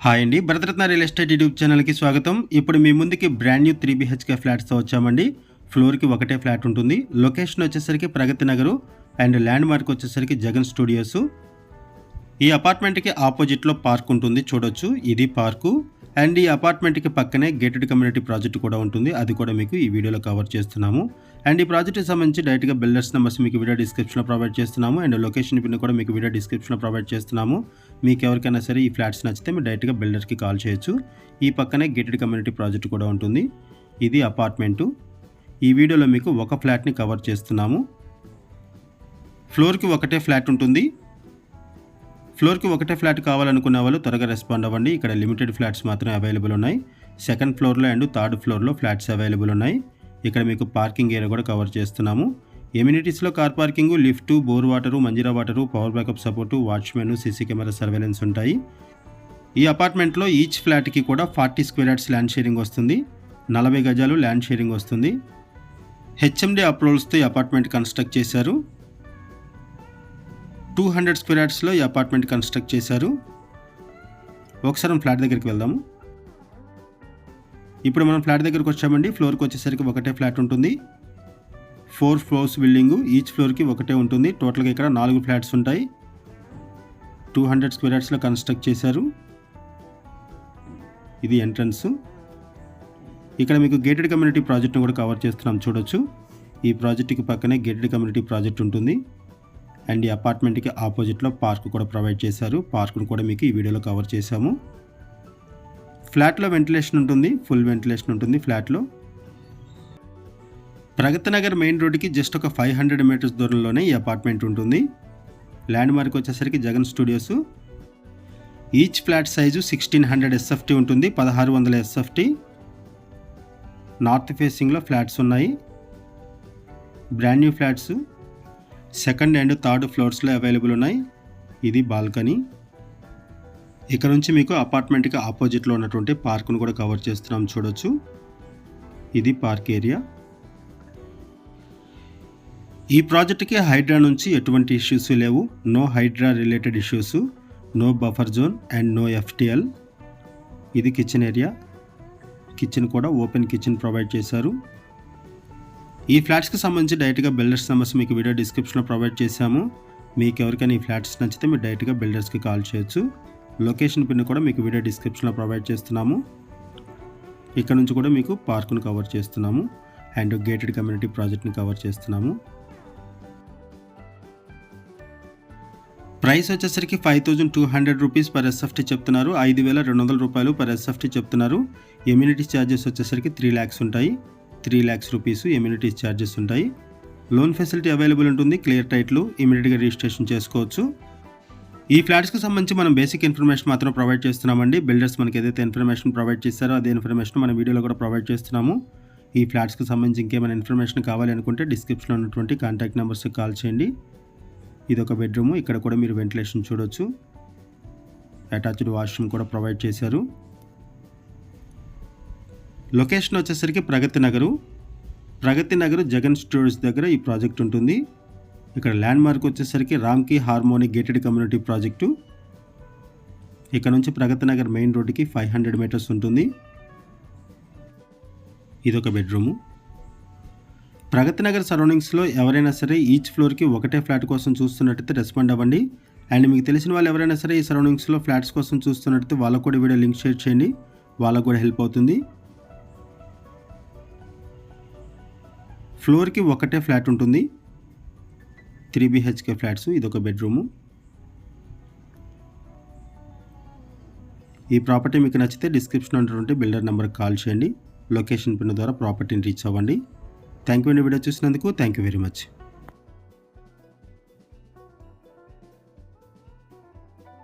Hi అండి. Bharat Ratna real estate YouTube ఛానల్కి స్వాగతం. ఇప్పుడు మీ ముందుకి బ్రాండ్ న్యూ త్రీ బీహెచ్కే ఫ్లాట్స్తో వచ్చామండి. ఫ్లోర్కి ఒకటే ఫ్లాట్ ఉంటుంది. లొకేషన్ వచ్చేసరికి Pragathi Nagar and landmark వచ్చేసరికి జగన్ స్టూడియోస్. ఈ అపార్ట్మెంట్కి ఆపోజిట్లో పార్క్ ఉంటుంది. చూడొచ్చు. ఇది పార్కు. అండ్ ఈ అపార్ట్మెంట్కి పక్కనే గేటెడ్ కమ్యూనిటీ ప్రాజెక్ట్ కూడా ఉంటుంది. అది కూడా మీకు ఈ వీడియోలో కవర్ చేస్తున్నాము. అండ్ ఈ ప్రాజెక్ట్కి సంబంధించి డైరెక్ట్గా బిల్డర్స్ నెంబర్స్ మీకు వీడియో డిస్క్రిప్షన్లో ప్రొవైడ్ చేస్తున్నాము. అండ్ లొకేషన్ పిన్ కూడా మీకు వీడియో డిస్క్రిప్షన్లో ప్రొవైడ్ చేస్తున్నాము. మీకు ఎవరికైనా సరే ఈ ఫ్లాట్స్ నచ్చితే మీరు డైరెక్ట్గా బిల్డర్కి కాల్ చేయొచ్చు. ఈ పక్కనే గేటెడ్ కమ్యూనిటీ ప్రాజెక్ట్ కూడా ఉంటుంది. ఇది అపార్ట్మెంటు ఈ వీడియోలో మీకు ఒక ఫ్లాట్ని కవర్ చేస్తున్నాము. ఫ్లోర్కి ఒకటే ఫ్లాట్ ఉంటుంది. ఫ్లోర్కి ఒకటే ఫ్లాట్ కావాలనుకున్న వాళ్ళు త్వరగా రెస్పాండ్ అవ్వండి. ఇక్కడ లిమిటెడ్ ఫ్లాట్స్ మాత్రమే అవైలబుల్ ఉన్నాయి. సెకండ్ ఫ్లోర్లో అండ్ థర్డ్ ఫ్లోర్లో ఫ్లాట్స్ అవైలబుల్ ఉన్నాయి. ఇక్కడ మీకు పార్కింగ్ ఏరియా కూడా కవర్ చేస్తున్నాము. ఎమ్యూనిటీస్లో car parking lift bore water Manjira water power backup support watchman CC camera surveillance ఉంటాయి. ఈ అపార్ట్మెంట్లో ఈచ్ ఫ్లాట్కి కూడా forty square yards land sharing వస్తుంది. నలభై గజాలు ల్యాండ్ షేరింగ్ వస్తుంది. హెచ్ఎండి అప్రూవల్స్తో ఈ అపార్ట్మెంట్ కన్స్ట్రక్ట్ చేశారు. టూ హండ్రెడ్ స్క్వేర్ యార్డ్స్లో ఈ అపార్ట్మెంట్ కన్స్ట్రక్ట్ చేశారు. ఒకసారి మనం ఫ్లాట్ దగ్గరికి వెళ్దాము. ఇప్పుడు మనం ఫ్లాట్ దగ్గరికి వచ్చామండి. ఫ్లోర్కి వచ్చేసరికి ఒకటే ఫ్లాట్ ఉంటుంది. ఫోర్ ఫ్లోర్స్ బిల్డింగు ఈచ్ ఫ్లోర్కి ఒకటే ఉంటుంది. టోటల్గా ఇక్కడ నాలుగు ఫ్లాట్స్ ఉంటాయి. టూ హండ్రెడ్ స్క్వేర్ యార్డ్స్లో కన్స్ట్రక్ట్ చేశారు. ఇది ఎంట్రన్స్. ఇక్కడ మీకు గేటెడ్ కమ్యూనిటీ ప్రాజెక్ట్ను కూడా కవర్ చేస్తున్నాం. చూడొచ్చు. ఈ ప్రాజెక్టుకి పక్కనే గేటెడ్ కమ్యూనిటీ ప్రాజెక్ట్ ఉంటుంది. అండ్ ఈ అపార్ట్మెంట్కి ఆపోజిట్లో పార్క్ కూడా ప్రొవైడ్ చేశారు. పార్క్ను కూడా మీకు ఈ వీడియోలో కవర్ చేశాము. ఫ్లాట్లో వెంటిలేషన్ ఉంటుంది. ఫుల్ వెంటిలేషన్ ఉంటుంది ఫ్లాట్లో. ప్రగతి నగర్ మెయిన్ రోడ్డుకి జస్ట్ ఒక ఫైవ్ హండ్రెడ్ మీటర్స్ దూరంలోనే ఈ అపార్ట్మెంట్ ఉంటుంది. ల్యాండ్ మార్క్ వచ్చేసరికి Jagan Studios. Each flat size sixteen hundred SFT ఉంటుంది. పదహారు వందల ఎస్ఎఫ్టీ. నార్త్ ఫేసింగ్లో ఫ్లాట్స్ ఉన్నాయి. Brand new flats. Second and third ఫ్లోర్స్లో available ఉన్నాయి. ఇది బాల్కనీ. ఇక్కడ నుంచి మీకు అపార్ట్మెంట్కి ఆపోజిట్లో ఉన్నటువంటి పార్క్ను కూడా కవర్ చేస్తున్నాం చూడొచ్చు. ఇది పార్క్ ఏరియా. ఈ ప్రాజెక్ట్కి హైడ్రా నుంచి ఎటువంటి ఇష్యూస్ లేవు. No Hydraa related issues no buffer zone and no FTL. ఇది కిచెన్ ఏరియా. కిచెన్ కూడా ఓపెన్ కిచెన్ ప్రొవైడ్ చేశారు. ఈ ఫ్లాట్స్కి సంబంధించి డైరెక్ట్గా బిల్డర్స్ నెంబర్స్ మీకు వీడియో డిస్క్రిప్షన్లో ప్రొవైడ్ చేశాము. మీకు ఎవరికైనా ఈ ఫ్లాట్స్ నచ్చితే మీరు డైరెక్ట్గా బిల్డర్స్కి కాల్ చేయొచ్చు. లొకేషన్ పిన్ కూడా మీకు వీడియో డిస్క్రిప్షన్లో ప్రొవైడ్ చేస్తున్నాము. ఇక్కడ నుంచి కూడా మీకు పార్కును కవర్ చేస్తున్నాము. అండ్ గేటెడ్ కమ్యూనిటీ ప్రాజెక్ట్ని కవర్ చేస్తున్నాము. ప్రైస్ వచ్చేసరికి five thousand two hundred rupees per SFT చెప్తున్నారు. ఐదు వేల రెండు వందల రూపాయలు పర్ ఎస్ఎఫ్టీ చెప్తున్నారు. ఎమ్యూనిటీ ఛార్జెస్ వచ్చేసరికి త్రీ ల్యాక్స్ ఉంటాయి. Three lakhs rupees amenities charges ఉంటాయి. లోన్ ఫెసిలిటీ అవైలబుల్ ఉంటుంది. క్లియర్ టైట్లు ఇమీడియట్గా రిజిస్ట్రేషన్ చేసుకోవచ్చు. ఈ ఫ్లాట్స్కి సంబంధించి మనం బేసిక్ ఇన్ఫర్మేషన్ మాత్రం ప్రొవైడ్ చేస్తున్నామండి. బిల్డర్స్ మనకి ఏదైతే ఇన్ఫర్మేషన్ ప్రొవైడ్ చేస్తారో అదే ఇన్ఫర్మేషన్ మన వీడియోలో కూడా ప్రొవైడ్ చేస్తున్నాము. ఈ ఫ్లాట్స్కి సంబంధించి ఇంకేమైనా ఇన్ఫర్మేషన్ కావాలి అనుకుంటే డిస్క్రిప్షన్లో ఉన్నటువంటి కాంటాక్ట్ నెంబర్స్కి కాల్ చేయండి. ఇది ఒక బెడ్రూము ఇక్కడ కూడా మీరు వెంటిలేషన్ చూడొచ్చు. అటాచ్డ్ వాష్రూమ్ కూడా ప్రొవైడ్ చేశారు. లొకేషన్ వచ్చేసరికి ప్రగతి నగరు. ప్రగతి నగర్ జగన్ స్టూడియోస్ దగ్గర ఈ ప్రాజెక్ట్ ఉంటుంది. ఇక్కడ ల్యాండ్ మార్క్ వచ్చేసరికి రామ్కి హార్మోనిక్ గేటెడ్ కమ్యూనిటీ ప్రాజెక్టు. ఇక్కడ నుంచి ప్రగతి నగర్ మెయిన్ రోడ్డుకి ఫైవ్ హండ్రెడ్ మీటర్స్ ఉంటుంది. ఇదొక బెడ్రూము. ప్రగతి నగర్ సరౌండింగ్స్లో ఎవరైనా సరే ఈచ్ ఫ్లోర్కి ఒకటే ఫ్లాట్ కోసం చూస్తున్నట్టయితే రెస్పాండ్ అవ్వండి. అండ్ మీకు తెలిసిన వాళ్ళు ఎవరైనా సరే ఈ సరౌండింగ్స్లో ఫ్లాట్స్ కోసం చూస్తున్నట్టయితే వాళ్ళకు కూడా వీడియో లింక్ షేర్ చేయండి. వాళ్ళకు కూడా హెల్ప్ అవుతుంది. ఫ్లోర్కి ఒకటే ఫ్లాట్ ఉంటుంది. త్రీ బిహెచ్కే ఫ్లాట్స్ ఇదొక బెడ్రూము. ఈ ప్రాపర్టీ మీకు నచ్చితే డిస్క్రిప్షన్ ఉన్నటువంటి బిల్డర్ నెంబర్కి కాల్ చేయండి. లొకేషన్ పిన్ ద్వారా ప్రాపర్టీని రీచ్ అవ్వండి. థ్యాంక్ యూ అండి వీడియో చూసినందుకు థ్యాంక్ యూ వెరీ మచ్.